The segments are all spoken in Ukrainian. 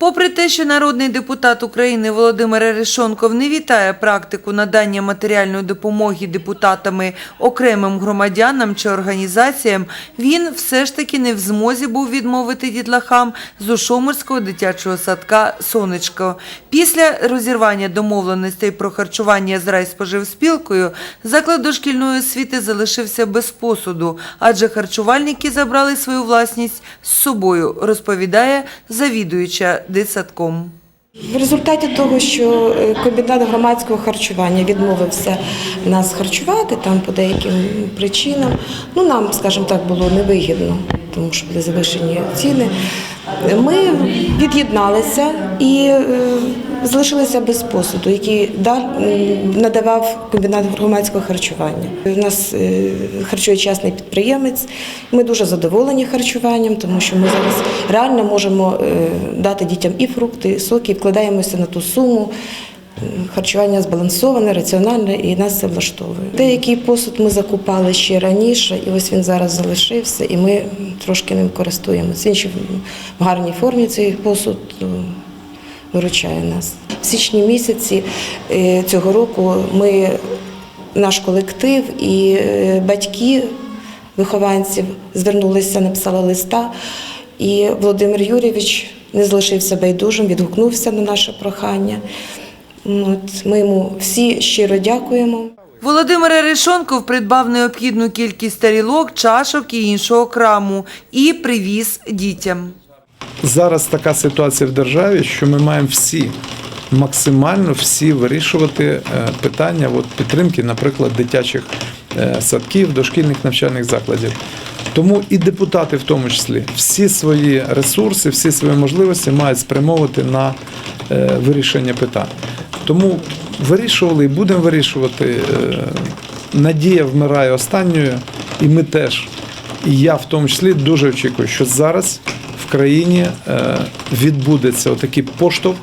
Попри те, що народний депутат України Володимир Арешонков не вітає практику надання матеріальної допомоги депутатами окремим громадянам чи організаціям, він все ж таки не в змозі був відмовити дітлахам з Ушомирського дитячого садка «Сонечко». Після розірвання домовленостей про харчування з райспоживспілкою заклад дошкільної освіти залишився без посуду, адже харчувальники забрали свою власність з собою, розповідає завідуюча дитсадком. В результаті того, що е, комбінат громадського харчування відмовився нас харчувати там по деяким причинам, ну нам, скажімо так, було невигідно, тому що були завищені ціни. Ми від'єдналися і е, залишилися без посуду, який надавав комбінат громадського харчування. У нас е, харчує частний підприємець. Ми дуже задоволені харчуванням, тому що ми зараз реально можемо е, дати дітям і фрукти, і соки, і вкладаємося на ту суму. Харчування збалансоване, раціональне і нас це влаштовує. Деякий посуд ми закупали ще раніше, і ось він зараз залишився, і ми трошки ним користуємося. Ще в гарній формі цей посуд е, виручає нас. В січні місяці е, цього року ми, наш колектив і е, батьки вихованців звернулися, написали листа, і Володимир Юрійович не залишився байдужим, відгукнувся на наше прохання. От, ми йому всі щиро дякуємо. Володимир Арешонков придбав необхідну кількість тарілок, чашок і іншого краму і привіз дітям. Зараз така ситуація в державі, що ми маємо всі максимально всі вирішувати е, питання от, підтримки, наприклад, дитячих е, садків, дошкільних навчальних закладів. Тому і депутати, в тому числі, всі свої ресурси, всі свої можливості мають спрямовувати на е, вирішення питань. Тому вирішували і будемо вирішувати. Надія вмирає останньою, і ми теж. І я в тому числі дуже очікую, що зараз країні е, відбудеться отакий поштовх,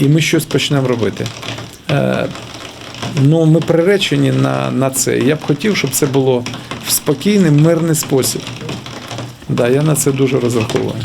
і ми щось почнемо робити. Е, Ну, ми приречені на, на це. Я б хотів, щоб це було в спокійний, мирний спосіб. Да, я на це дуже розраховую.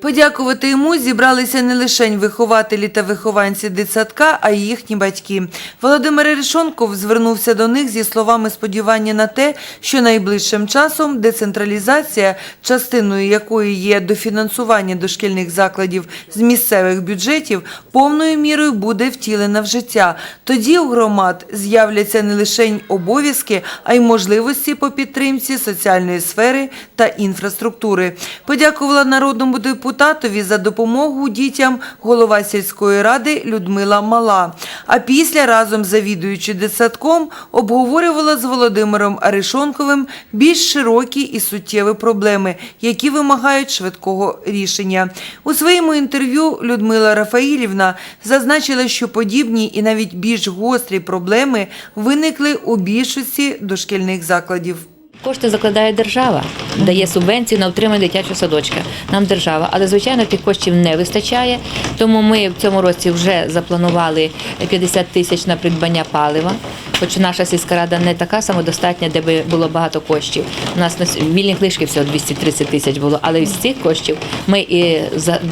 Подякувати йому зібралися не лише вихователі та вихованці дитсадка, а й їхні батьки. Володимир Решонков звернувся до них зі словами сподівання на те, що найближчим часом децентралізація, частиною якої є дофінансування дошкільних закладів з місцевих бюджетів, повною мірою буде втілена в життя. Тоді у громад з'являться не лише обов'язки, а й можливості по підтримці соціальної сфери та інфраструктури. Подякувала народному депутатові за допомогу дітям голова сільської ради Людмила Мала. А після разом завідуючи дитсадком обговорювала з Володимиром Арешонковим більш широкі і суттєві проблеми, які вимагають швидкого рішення. У своєму інтерв'ю Людмила Рафаїлівна зазначила, що подібні і навіть більш гострі проблеми виникли у більшості дошкільних закладів. Кошти закладає держава, дає субвенцію на утримання дитячого садочка. Нам держава, але звичайно тих коштів не вистачає. Тому ми в цьому році вже запланували 50 тисяч на придбання палива. Хоч наша сільська рада не така самодостатня, де би було багато коштів. У нас на вільних лишків всього 230 тисяч було, але із цих коштів ми і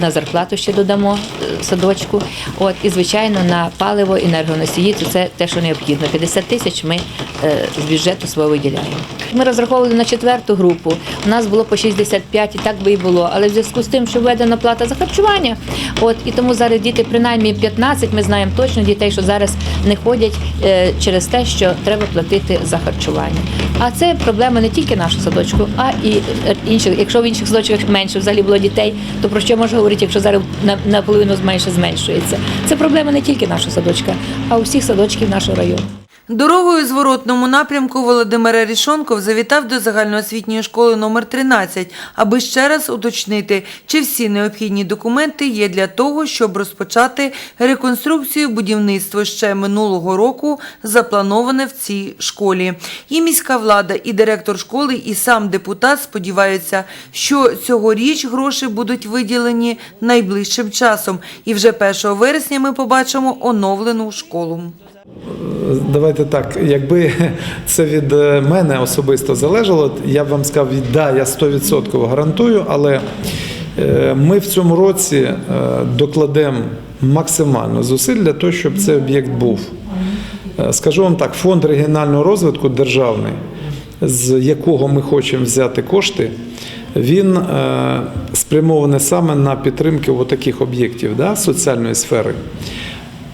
на зарплату ще додамо е, садочку. От і звичайно на паливо, енергоносії, то це те, що необхідно. 50 тисяч ми е, з бюджету свого виділяємо. Ми розраховували на четверту групу. У нас було по 65, і так би і було. Але в зв'язку з тим, що введена плата за харчування, от і тому зараз діти, принаймні 15, ми знаємо точно дітей, що зараз не ходять е, через те, що треба платити за харчування. А це проблема не тільки нашого садочку, а і е, інших. Якщо в інших садочках менше взагалі було дітей, то про що можна говорити, якщо зараз наполовину зменшується? Це проблема не тільки нашого садочка, а усіх садочків нашого району. Дорогою з воротному напрямку Володимир Арішонков завітав до загальноосвітньої школи номер 13, аби ще раз уточнити, чи всі необхідні документи є для того, щоб розпочати реконструкцію будівництва ще минулого року, заплановане в цій школі. І міська влада, і директор школи, і сам депутат сподіваються, що цьогоріч гроші будуть виділені найближчим часом, і вже 1 вересня ми побачимо оновлену школу. Давайте так, якби це від е, мене особисто залежало, я б вам сказав, да, я 100% гарантую, але Е, Ми в цьому році е, докладемо максимально зусиль для того, щоб цей об'єкт був. Скажу вам так, фонд регіонального розвитку державний, з якого ми хочемо взяти кошти, він спрямований саме на підтримку таких об'єктів да, соціальної сфери.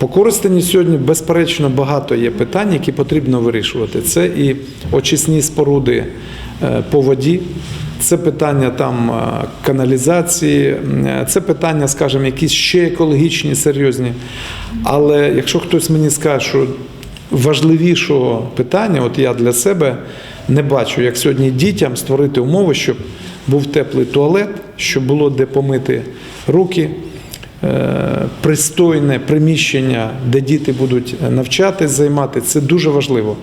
По Коростені сьогодні, безперечно, багато є питань, які потрібно вирішувати. Це і очисні споруди е, по воді, це питання там е, каналізації, е, це питання, скажімо, якісь ще екологічні, серйозні. Але якщо хтось мені скаже, що важливішого питання, от я для себе не бачу, як сьогодні дітям створити умови, щоб був теплий туалет, щоб було де помити руки, пристойне приміщення, де діти будуть навчатись, займатися, це дуже важливо.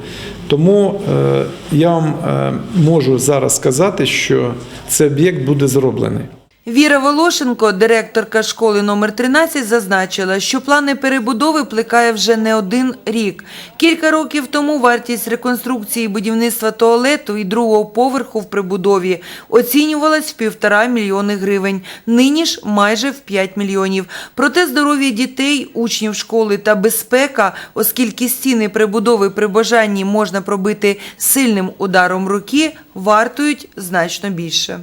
Тому е, я вам е, можу зараз сказати, що цей об'єкт буде зроблений. Віра Волошенко, директорка школи номер 13, зазначила, що плани перебудови плекає вже не один рік. Кілька років тому вартість реконструкції будівництва туалету і другого поверху в прибудові оцінювалась в півтора мільйони гривень. Нині ж майже в 5 мільйонів. Проте здоров'я дітей, учнів школи та безпека, оскільки стіни прибудови при бажанні можна пробити сильним ударом руки, вартують значно більше.